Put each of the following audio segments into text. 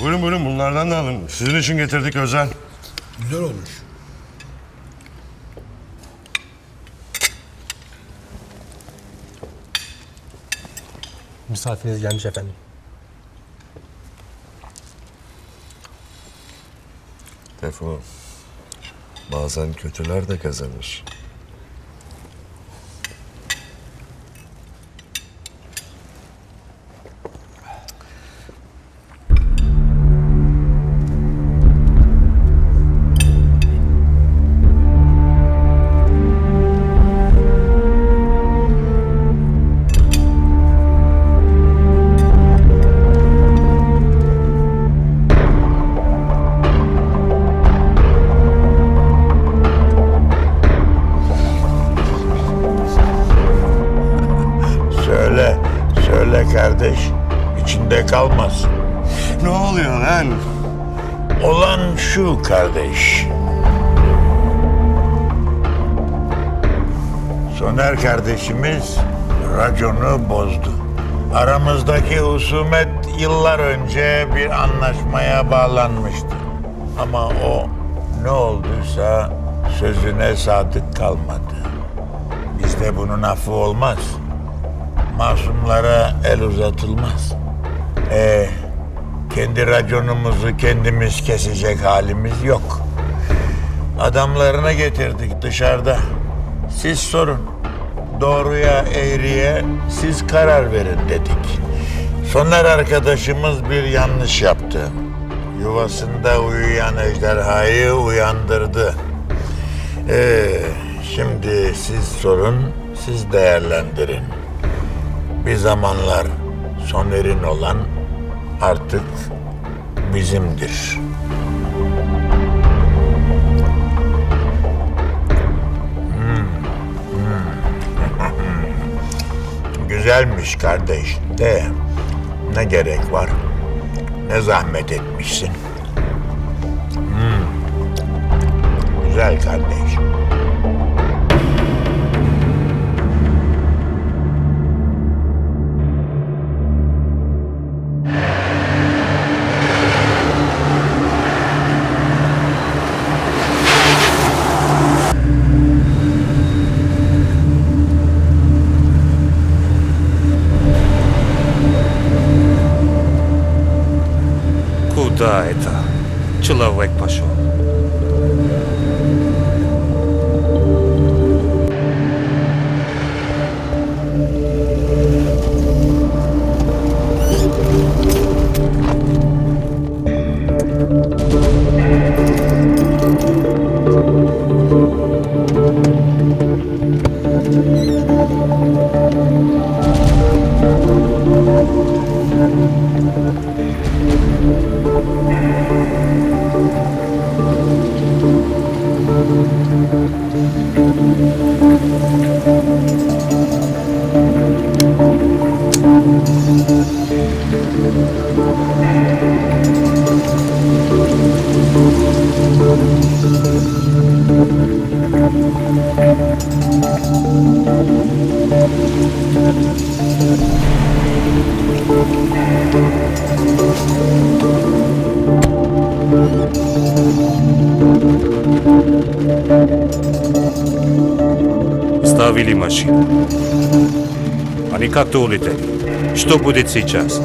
Buyurun buyurun bunlardan da alın. Sizin için getirdik özel. Güzel olmuş. Misafiriniz gelmiş efendim. Tefo. Bazen kötüler de kazanır. Kalmaz. Ne oluyor lan? Olan şu kardeş. Soner kardeşimiz raconu bozdu. Aramızdaki husumet yıllar önce bir anlaşmaya bağlanmıştı. Ama o ne olduysa sözüne sadık kalmadı. Bizde bunun affı olmaz. Masumlara el uzatılmaz. Ee, kendi raconumuzu kendimiz kesecek halimiz yok. Adamlarını getirdik dışarıda. Siz sorun. Doğruya eğriye siz karar verin dedik. Soner arkadaşımız bir yanlış yaptı. Yuvasında uyuyan ejderhayı uyandırdı. Ee, şimdi siz sorun, siz değerlendirin. Bir zamanlar Soner'in olan artık bizimdir. Hmm, hmm. Güzelmiş kardeş de ne gerek var? Ne zahmet etmişsin? Hmm. Güzel kardeş. Куда это? Человек пошел. Ставили машину. Они как-то улетели. Что будет сейчас?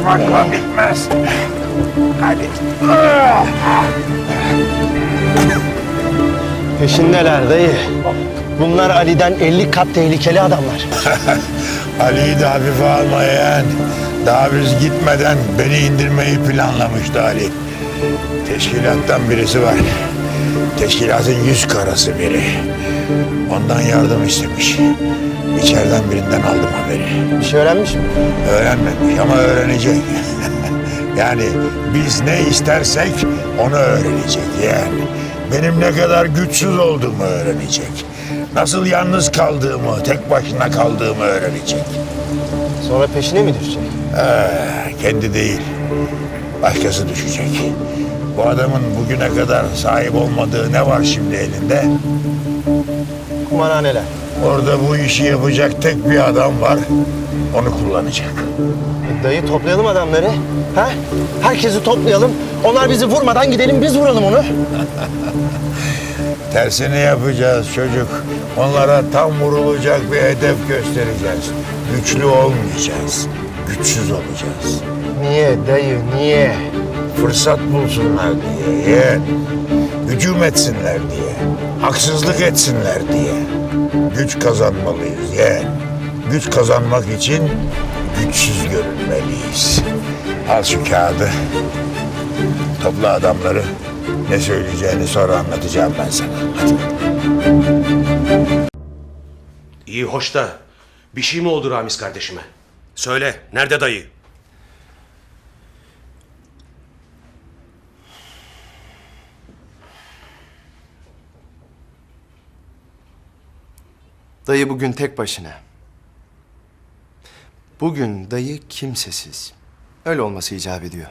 Kaçmakla bitmez. Hadi. Peşindeler dayı. Bunlar Ali'den 50 kat tehlikeli adamlar. Ali'yi de hafife almayan, daha biz gitmeden beni indirmeyi planlamıştı Ali. Teşkilattan birisi var. Teşkilatın yüz karası biri. Ondan yardım istemiş. İçeriden birinden aldım haberi. Bir şey öğrenmiş mi? Öğrenmemiş ama öğrenecek. yani biz ne istersek onu öğrenecek yani. Benim ne kadar güçsüz olduğumu öğrenecek. Nasıl yalnız kaldığımı, tek başına kaldığımı öğrenecek. Sonra peşine mi düşecek? Ee, kendi değil, başkası düşecek. Bu adamın bugüne kadar sahip olmadığı ne var şimdi elinde? Kumarhaneler. Orada bu işi yapacak tek bir adam var. Onu kullanacak. E, dayı toplayalım adamları. Ha? Herkesi toplayalım. Onlar bizi vurmadan gidelim biz vuralım onu. Tersini yapacağız çocuk. Onlara tam vurulacak bir hedef göstereceğiz. Güçlü olmayacağız. Güçsüz olacağız. Niye dayı niye? Fırsat bulsunlar diye. yeğen. Hücum etsinler diye. Haksızlık etsinler diye. Güç kazanmalıyız yeğen. Güç kazanmak için güçsüz görünmeliyiz. Al şu kağıdı. Topla adamları. Ne söyleyeceğini sonra anlatacağım ben sana. Hadi. İyi hoş da bir şey mi oldu Ramiz kardeşime? Söyle nerede dayı? Dayı bugün tek başına. Bugün dayı kimsesiz. Öyle olması icap ediyor.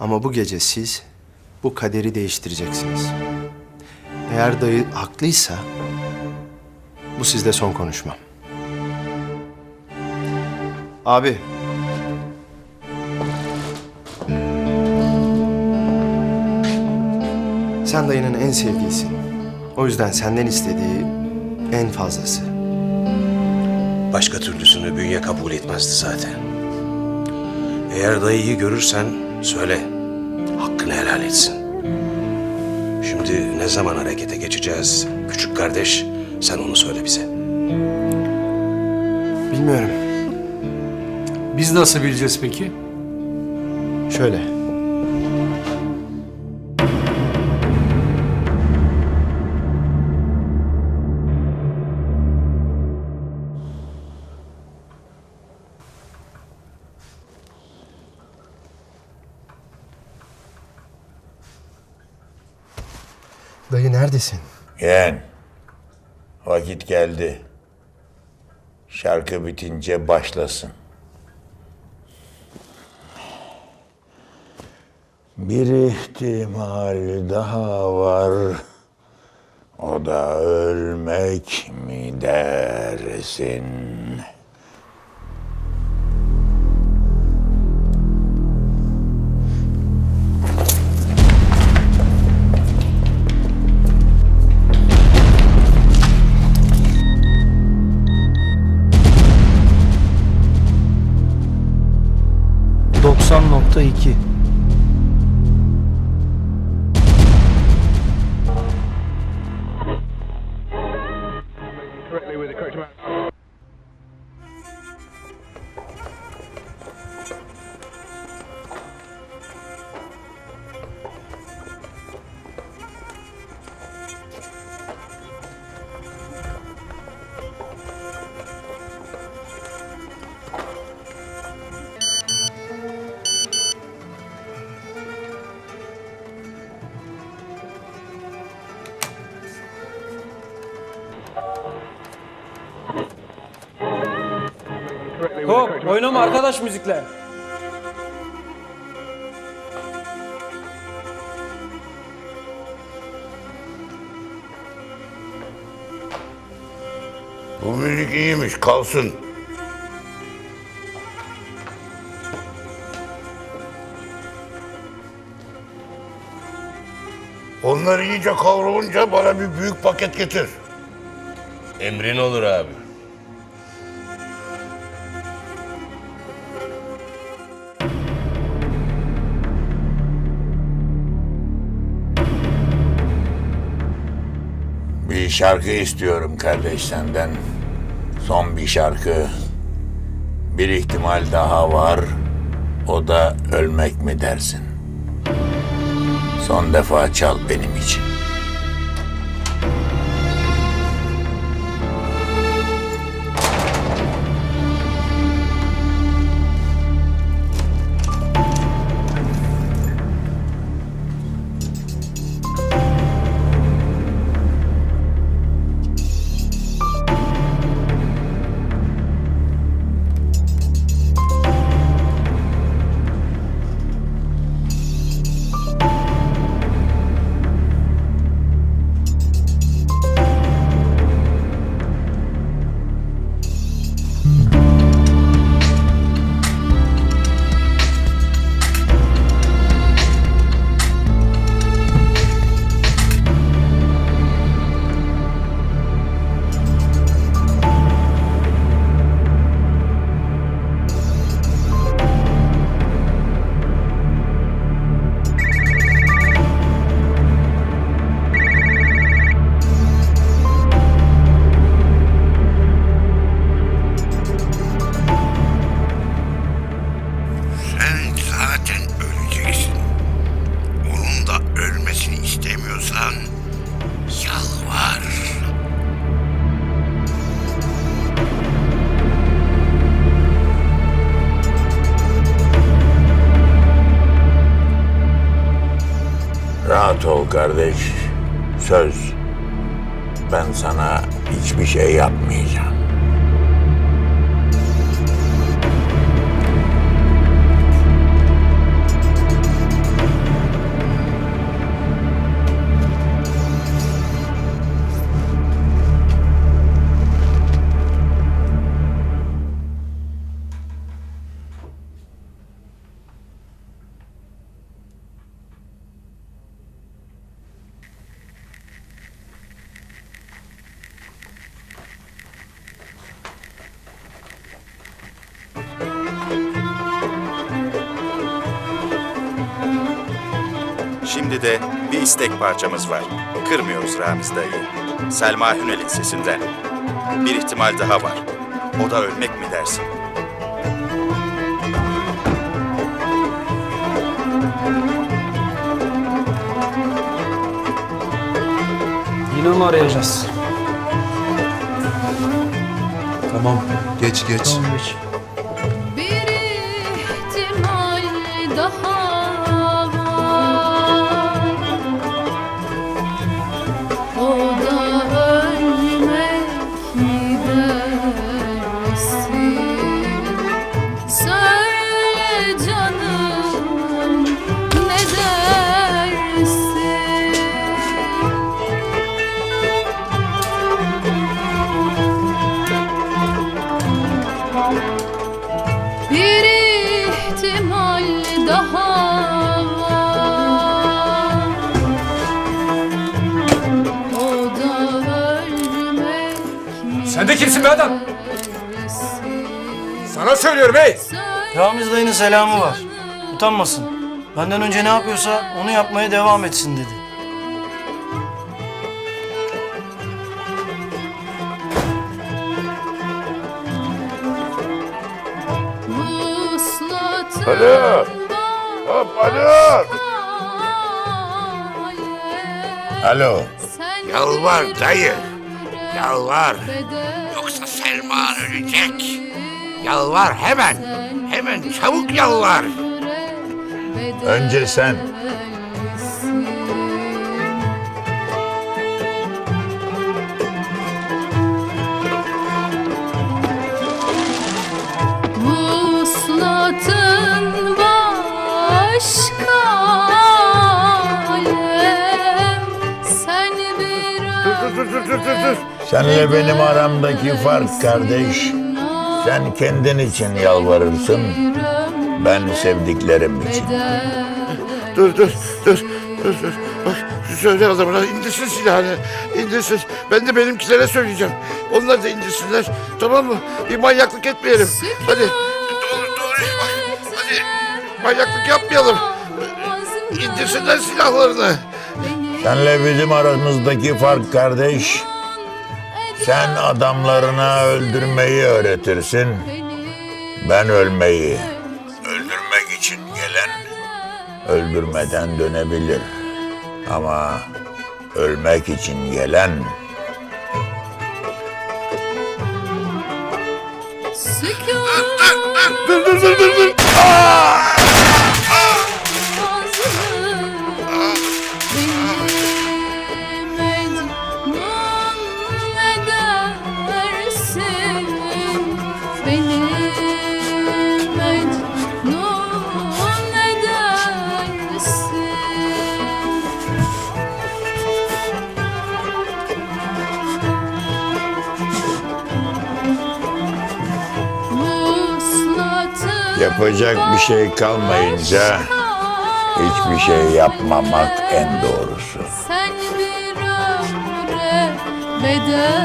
Ama bu gece siz bu kaderi değiştireceksiniz. Eğer dayı haklıysa bu sizde son konuşmam. Abi. Sen dayının en sevgilisin. O yüzden senden istediği en fazlası. Başka türlüsünü bünye kabul etmezdi zaten. Eğer dayıyı görürsen söyle. Hakkını helal etsin. Şimdi ne zaman harekete geçeceğiz? Küçük kardeş sen onu söyle bize. Bilmiyorum. Biz nasıl bileceğiz peki? Şöyle. Neredesin? Yeğen. Vakit geldi. Şarkı bitince başlasın. Bir ihtimal daha var. O da ölmek mi dersin? 2.2 Yok oynama arkadaş müzikle. Bu müzik iyiymiş kalsın. Onları iyice kavrulunca bana bir büyük paket getir. Emrin olur abi. Şarkı istiyorum kardeş senden. Son bir şarkı. Bir ihtimal daha var. O da ölmek mi dersin? Son defa çal benim için. Söz. Ben sana hiçbir şey yapmayacağım. Bir istek parçamız var. Kırmıyoruz Ramiz dayıyı. Selma Hünel'in sesinden. Bir ihtimal daha var. O da ölmek mi dersin? Yine mi arayacağız? Tamam geç geç. Bir be adam? Sana söylüyorum hey! Ramiz dayının selamı var. Utanmasın. Benden önce ne yapıyorsa onu yapmaya devam etsin dedi. Alo. Hop alo. Alo. Yalvar dayı. Yalvar. Selma ölecek. Yalvar hemen. Hemen çabuk yalvar. Önce sen. Vuslatın başka alem Sen bir Dur dur dur dur dur. Senle benim aramdaki fark kardeş. Sen kendin için yalvarırsın. Ben sevdiklerim için. Dur dur dur. Dur dur. Bak söyle adamına indirsin silahını. İndirsin. Ben de benimkilere söyleyeceğim. Onlar da indirsinler. Tamam mı? Bir manyaklık etmeyelim. Hadi. Doğru doğru. Bak, hadi. Manyaklık yapmayalım. İndirsinler silahlarını. Senle bizim aramızdaki fark kardeş. Sen adamlarına öldürmeyi öğretirsin. Ben ölmeyi. Öldürmek için gelen öldürmeden dönebilir. Ama ölmek için gelen Dur dur dur dur. dur. Benim yapacak bir şey kalmayınca hiçbir şey yapmamak en doğrusu. Sen bir ömre bedelsin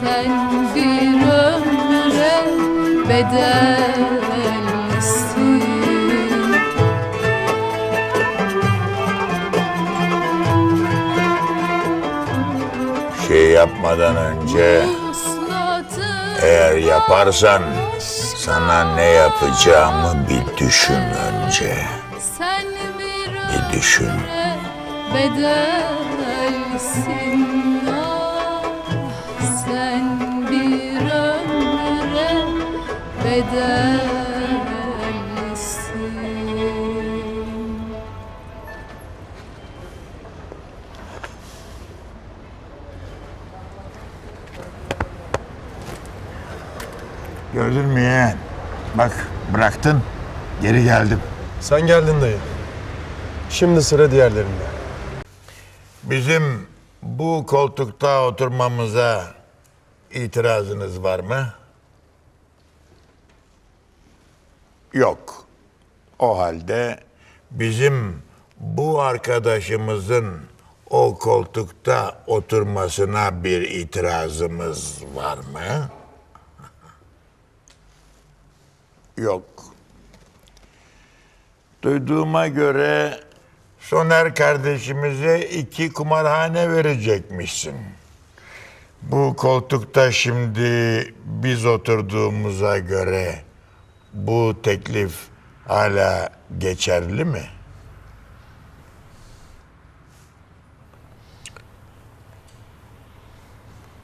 Sen bir ömre bedelsin Şey yapmadan önce eğer yaparsan sana ne yapacağımı bir düşün önce. Sen bir düşün. bedelsin Ah, Sen bir ömre bedelsin Gördün mü yeğen? Bak bıraktın, geri geldim. Sen geldin dayı. Şimdi sıra diğerlerinde. Bizim bu koltukta oturmamıza itirazınız var mı? Yok. O halde bizim bu arkadaşımızın o koltukta oturmasına bir itirazımız var mı? Yok. Duyduğuma göre Soner kardeşimize iki kumarhane verecekmişsin. Bu koltukta şimdi biz oturduğumuza göre bu teklif hala geçerli mi?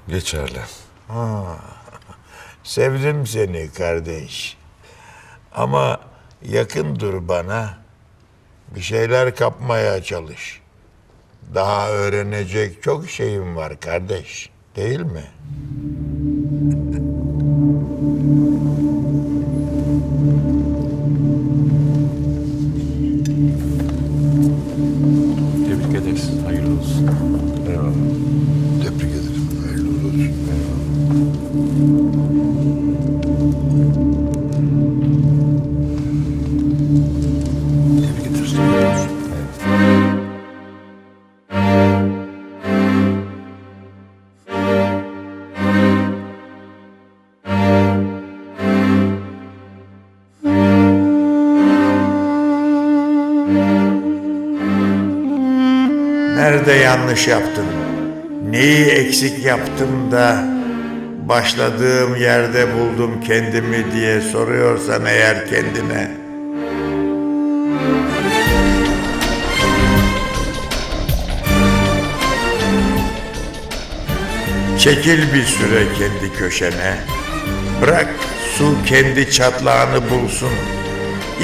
Geçerli. Sevdim seni kardeş. Ama yakın dur bana. Bir şeyler kapmaya çalış. Daha öğrenecek çok şeyim var kardeş. Değil mi? Yanlış yaptım? Neyi eksik yaptım da başladığım yerde buldum kendimi diye soruyorsan eğer kendine Çekil bir süre kendi köşene. Bırak su kendi çatlağını bulsun.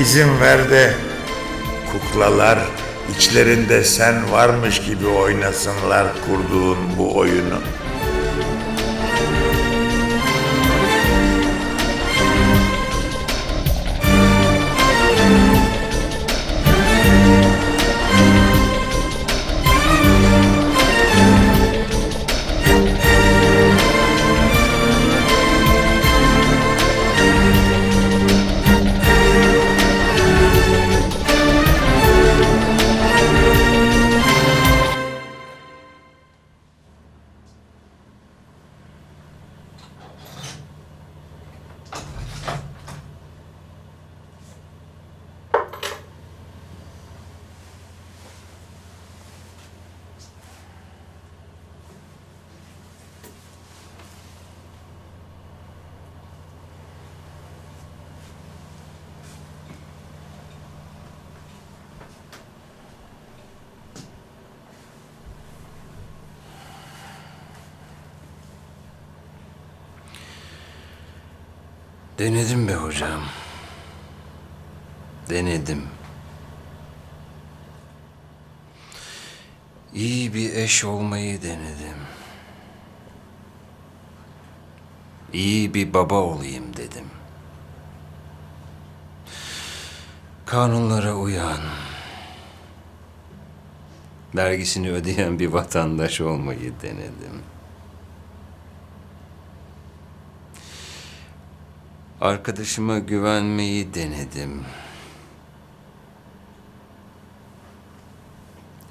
İzin ver de kuklalar içlerinde sen varmış gibi oynasınlar kurduğun bu oyunu. Denedim be hocam. Denedim. İyi bir eş olmayı denedim. İyi bir baba olayım dedim. Kanunlara uyan, vergisini ödeyen bir vatandaş olmayı denedim. Arkadaşıma güvenmeyi denedim.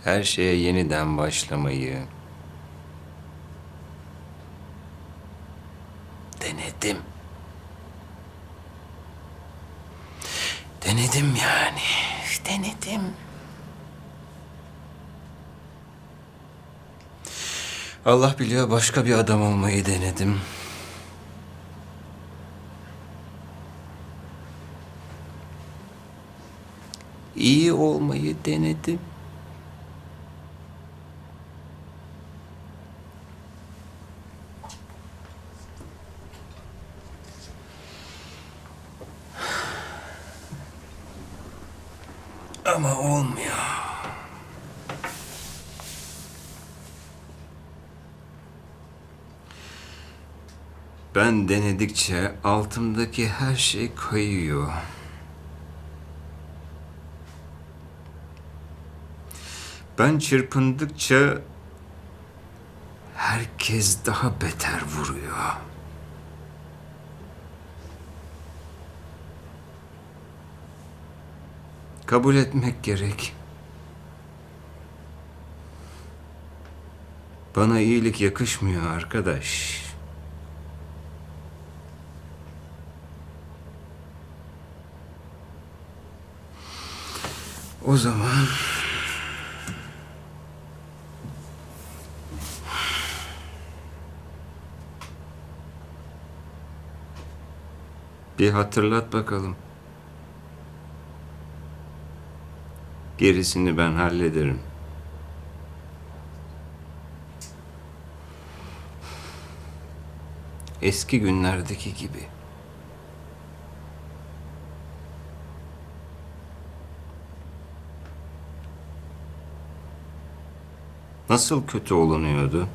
Her şeye yeniden başlamayı denedim. Denedim yani. Denedim. Allah biliyor başka bir adam olmayı denedim. İyi olmayı denedim. Ama olmuyor. Ben denedikçe altımdaki her şey kayıyor. Ben çırpındıkça herkes daha beter vuruyor. Kabul etmek gerek. Bana iyilik yakışmıyor arkadaş. O zaman bir hatırlat bakalım. Gerisini ben hallederim. Eski günlerdeki gibi. Nasıl kötü olunuyordu?